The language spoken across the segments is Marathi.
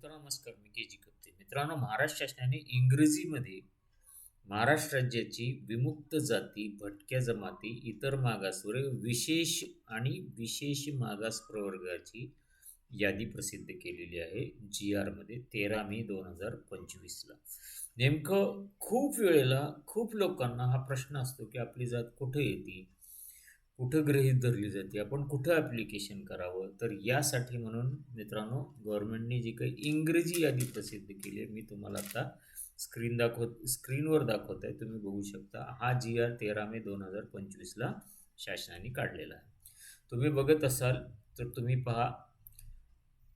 मित्रांनो नमस्कार मी के जी कप्ते. मित्रांनो महाराष्ट्र शासनाने इंग्रजीमध्ये महाराष्ट्र राज्याची विमुक्त जाती भटक्या जमाती इतर मागासवर्ग विशेष आणि विशेष मागास प्रवर्गाची यादी प्रसिद्ध केलेली आहे जी आरमध्ये तेरा मे दोन हजार पंचवीसला. नेमकं खूप वेळेला खूप लोकांना हा प्रश्न असतो की आपली जात कुठे येते? कुठं गृहीत धरली जाते? आपण कुठं ॲप्लिकेशन करावं? तर यासाठी म्हणून मित्रांनो गव्हर्नमेंटने जी काही इंग्रजी यादी प्रसिद्ध केली आहे मी तुम्हाला आता स्क्रीन दाखवत स्क्रीनवर दाखवत आहे. तुम्ही बघू शकता हा जी आर तेरा मे दोन हजार पंचवीसला शासनाने काढलेला आहे. तुम्ही बघत असाल तर तुम्ही पहा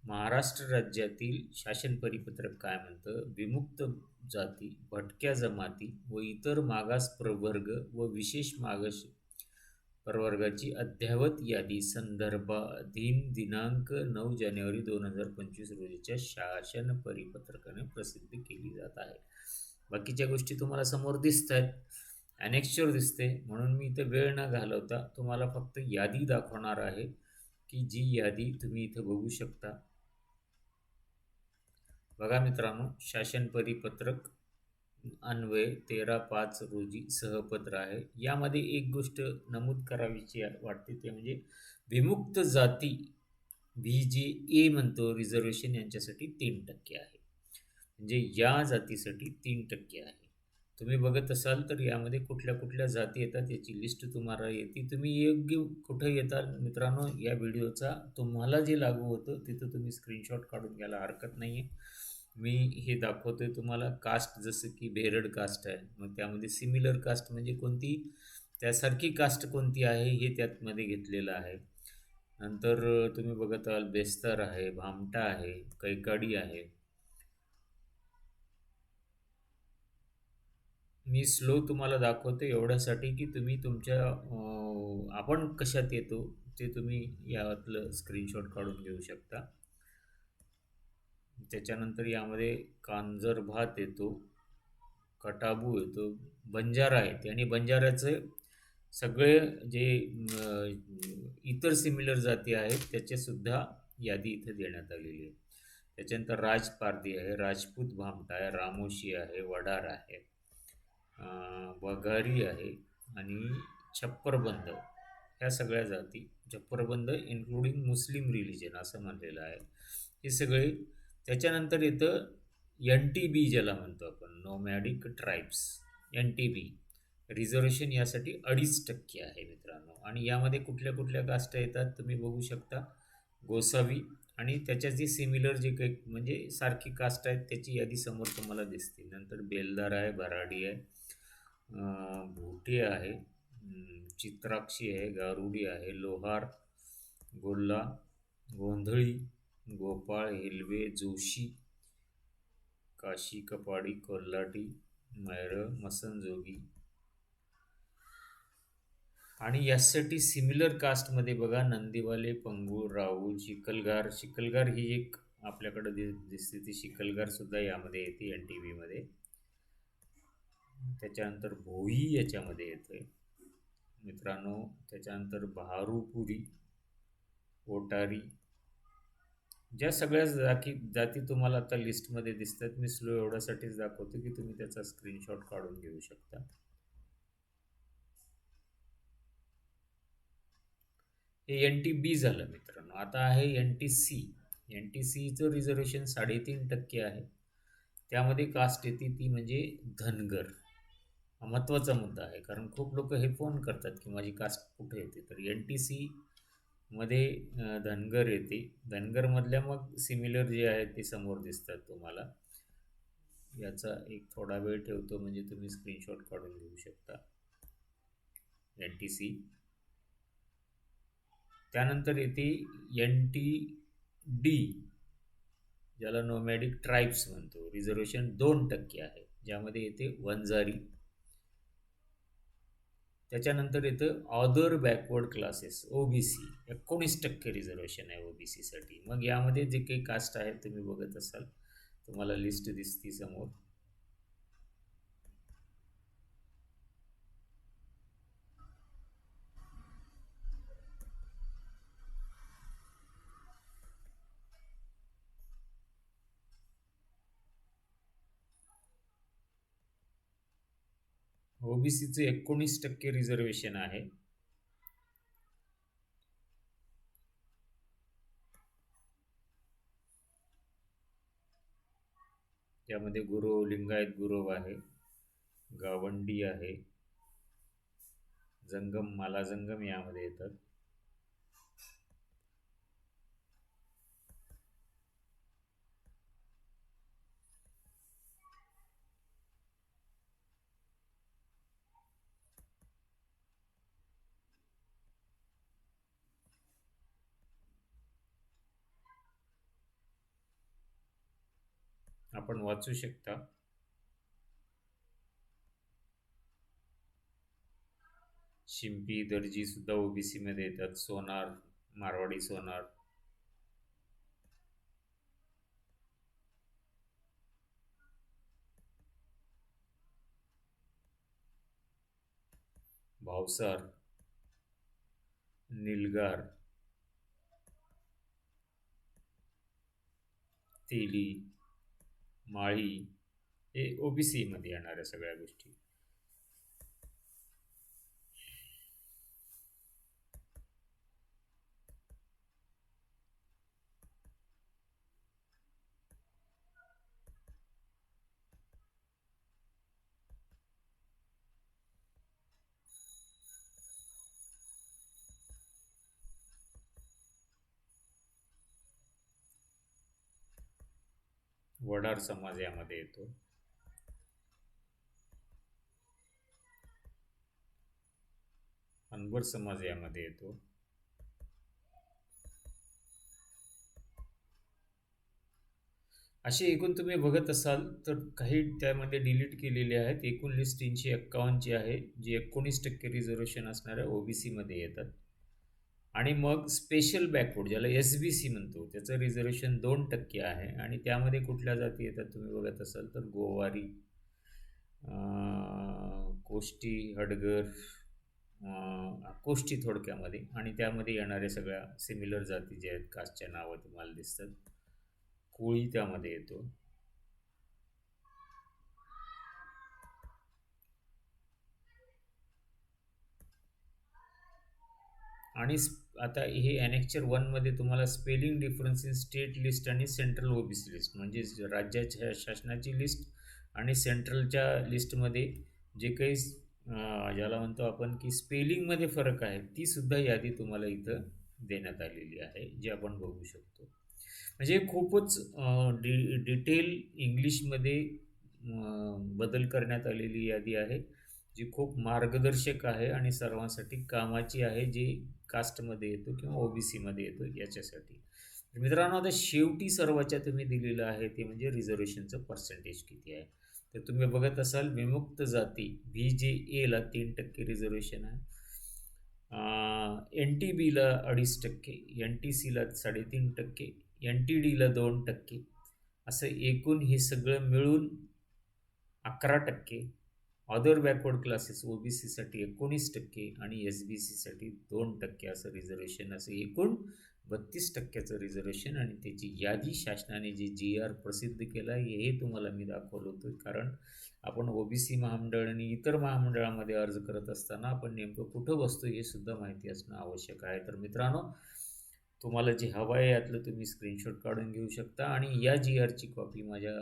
महाराष्ट्र राज्यातील शासन परिपत्रक काय म्हणतं? विमुक्त जाती भटक्या जमाती व इतर मागास प्रवर्ग व विशेष मागास प्रवर्गाची अद्ययावत यादी संदर्भाधीन दिनांक नऊ जानेवारी दोन हजार पंचवीस रोजीच्या शासन परिपत्रकाने प्रसिद्ध केली जात आहे. बाकीच्या गोष्टी तुम्हाला समोर दिसत आहेत ॲनेक्चर दिसते. म्हणून मी इथं वेळ न घालवता तुम्हाला फक्त यादी दाखवणार आहे की जी यादी तुम्ही इथं बघू शकता. बघा मित्रांनो शासन परिपत्रक अन्वय तेरा पाच रोजी सहपत्र आहे यामध्ये एक गोष्ट नमूद करावीची वाटते ते म्हणजे विमुक्त जाती व्ही जी ए म्हणतो रिझर्वेशन यांच्यासाठी तीन टक्के आहे. म्हणजे या जातीसाठी तीन टक्के आहे. तुम्ही बघत असाल तर यामध्ये कुठल्या कुठल्या जाती येतात याची लिस्ट तुम्हाला येते. तुम्ही योग्य कुठं येतात मित्रांनो या व्हिडिओचा तुम्हाला जे लागू होतं तिथं तुम्ही स्क्रीनशॉट काढून घ्यायला हरकत नाही आहे मी हे दाखवतोय तुम्हाला कास्ट जसं की भेरड कास्ट आहे. मग त्यामध्ये सिमिलर कास्ट म्हणजे कोणती? त्यासारखी कास्ट कोणती आहे हे त्यातमध्ये घेतलेलं आहे. नंतर तुम्ही बघत आहात बेस्तर आहे भामटा आहे कैकाडी आहे. मी स्लो तुम्हाला दाखवतो एवढ्यासाठी की तुम्ही तुमच्या आपण कशात येतो ते तुम्ही यातलं स्क्रीनशॉट काढून घेऊ शकता. त्याच्यानंतर यामध्ये कांजर भात येतो कटाबू येतो बंजारा येते. आणि बंजाऱ्याचे सगळे जे इतर सिमिलर जाती आहेत त्याचेसुद्धा यादी इथे देण्यात आलेली आहे. त्याच्यानंतर राजपारदी आहे राजपूत भामटा आहे रामोशी आहे वडार आहे वघारी आहे आणि छप्परबंद. ह्या सगळ्या जाती छप्परबंद इन्क्लुडिंग मुस्लिम रिलिजन असं म्हणलेलं आहे. हे सगळे त्याच्यानंतर येतं एन टी बी ज्याला म्हणतो आपण nomadic tribes N T B reservation यासाठी अडीच टक्के आहे मित्रांनो. आणि यामध्ये कुठल्या कुठल्या कास्ट येतात तुम्ही बघू शकता. गोसावी आणि त्याच्या जी सिमिलर जे काही म्हणजे सारखी कास्ट आहेत त्याची यादी समोर तुम्हाला दिसते नंतर बेलदार आहे भराडी आहे भोटे आहे चित्राक्षी आहे गारुडी आहे लोहार गोल्ला गोंधळी गोपाळ हिलवे जोशी काशी कपाडी कोल्हाटी मैर मसनजोगी. आणि यासाठी सिमिलर कास्टमध्ये बघा नंदीवाले पंगूर राहू चिखलगार शिकलगार ही एक आपल्याकडे दि दिसते. ती शिकलगारसुद्धा यामध्ये येते एन टी व्हीमध्ये त्याच्यानंतर भोई याच्यामध्ये येते मित्रांनो त्याच्यानंतर बहारूपुरी ओटारी ज्या सगळ्या जाती जाती तुम्हाला आता लिस्टमध्ये दिसतात मी स्लो एवढ्यासाठीच दाखवतो की तुम्ही त्याचा स्क्रीनशॉट काढून घेऊ शकता. हे एन टी बी झालं मित्रांनो. आता आहे N T C N T सीचं रिझर्वेशन साडेतीन टक्के आहे. त्यामध्ये कास्ट येते ती म्हणजे धनगर. हा महत्त्वाचा मुद्दा आहे. कारण खूप लोक हे फोन करतात की माझी कास्ट कुठे येते? तर एन टी सी मध्ये धनगर येते. धनगरमधल्या मग सिमिलर जे आहेत ते समोर दिसतात तुम्हाला. याचा एक थोडा वेळ ठेवतो म्हणजे तुम्ही स्क्रीनशॉट काढून घेऊ शकता. एन टी सी त्यानंतर येते एन टी डी ज्याला नोमॅडिक ट्राईब्स म्हणतो. रिझर्वेशन दोन टक्के आहे. ज्यामध्ये येते वंजारी. त्याच्यानंतर येतं other backward classes O B C एकोणीस टक्के रिझर्वेशन आहे ओ बी सीसाठी मग यामध्ये जे काही कास्ट आहेत तुम्ही बघत असाल तुम्हाला लिस्ट दिसती समोर. ओबीसीचं एकोणीस टक्के रिझर्वेशन आहे. त्यामध्ये गुरव लिंगायत गुरव आहे गावंडी आहे जंगम मालाजंगम यामध्ये येतात. आपण वाचू शकता. शिंपी दर्जी सुद्धा ओबीसी मध्ये येतात. सोनार मारवाडी सोनार. भावसार निलगार तेली. माळी हे ओबीसीमध्ये येणाऱ्या सगळ्या गोष्टी. वडार समाज यामध्ये येतो. अनवर समाज यामध्ये येतो. असे एकूण तुम्ही बघत असाल तर काही त्यामध्ये डिलीट केलेले आहेत. एकूण लिस्ट तीनशे एक्कावन्नची आहे जी एकोणीस टक्के रिझर्वेशन असणाऱ्या ओबीसीमध्ये येतात. आणि मग स्पेशल बॅकवर्ड ज्याला एस बी सी म्हणतो त्याचं रिझर्वेशन दोन टक्के आहे. आणि त्यामध्ये कुठल्या जाती येतात तुम्ही बघत असाल तर गोवारी कोष्टी हडगर कोष्टी थोडक्यामध्ये. आणि त्यामध्ये येणाऱ्या सगळ्या सिमिलर जाती ज्या आहेत कास्टच्या नावं तुम्हाला दिसतात. कोळी त्यामध्ये येतो. आणि आता हे ॲनेक्चर वनमध्ये तुम्हाला spelling difference in state list आणि सेंट्रल ओबीसी लिस्ट म्हणजे राज्याच्या शासनाची लिस्ट आणि सेंट्रलच्या लिस्टमध्ये जे काही ज्याला म्हणतो आपण की स्पेलिंगमध्ये फरक आहे तीसुद्धा यादी तुम्हाला इथं देण्यात आलेली आहे जी आपण बघू शकतो. म्हणजे खूपच डि डिटेल इंग्लिशमध्ये बदल करण्यात आलेली यादी आहे. जी खूप मार्गदर्शक आहे आणि सर्वांसाठी कामाची आहे जी कास्टमध्ये येतो किंवा ओबीसीमध्ये येतो याच्यासाठी. मित्रांनो आता शेवटी सर्वाच्या तुम्ही दिलेलं आहे ते म्हणजे रिझर्वेशनचं पर्सेंटेज किती आहे? तर तुम्ही बघत असाल विमुक्त जाती व्ही जे एला तीन टक्के रिझर्वेशन आहे. एन टी बीला अडीच टक्के एन टी सीला साडेतीन टक्के एन टी डीला दोन टक्के. असं एकूण हे सगळं मिळून अकरा टक्के other backward classes O B सीसाठी एकोणीस टक्के आणि एस बी सीसाठी दोन टक्के असं रिझर्वेशन असं एकूण बत्तीस टक्क्याचं रिझर्वेशन आणि त्याची यादी शासनाने जे जी आर प्रसिद्ध केलं आहे हे तुम्हाला मी दाखवलं होतं. कारण आपण ओ बी सी महामंडळ आणि इतर महामंडळामध्ये अर्ज करत असताना आपण नेमकं कुठं बसतो हे सुद्धा माहिती असणं आवश्यक आहे. तर मित्रांनो तुम्हाला जे हवं आहे यातलं तुम्ही स्क्रीनशॉट काढून घेऊ शकता. आणि या जी आरची कॉपी माझ्या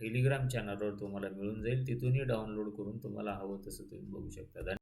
टेलिग्राम चॅनलवर तुम्हाला मिळून जाईल. तिथूनही डाउनलोड करून तुम्हाला हवं तसं तुम्ही बघू शकता. धन्यवाद.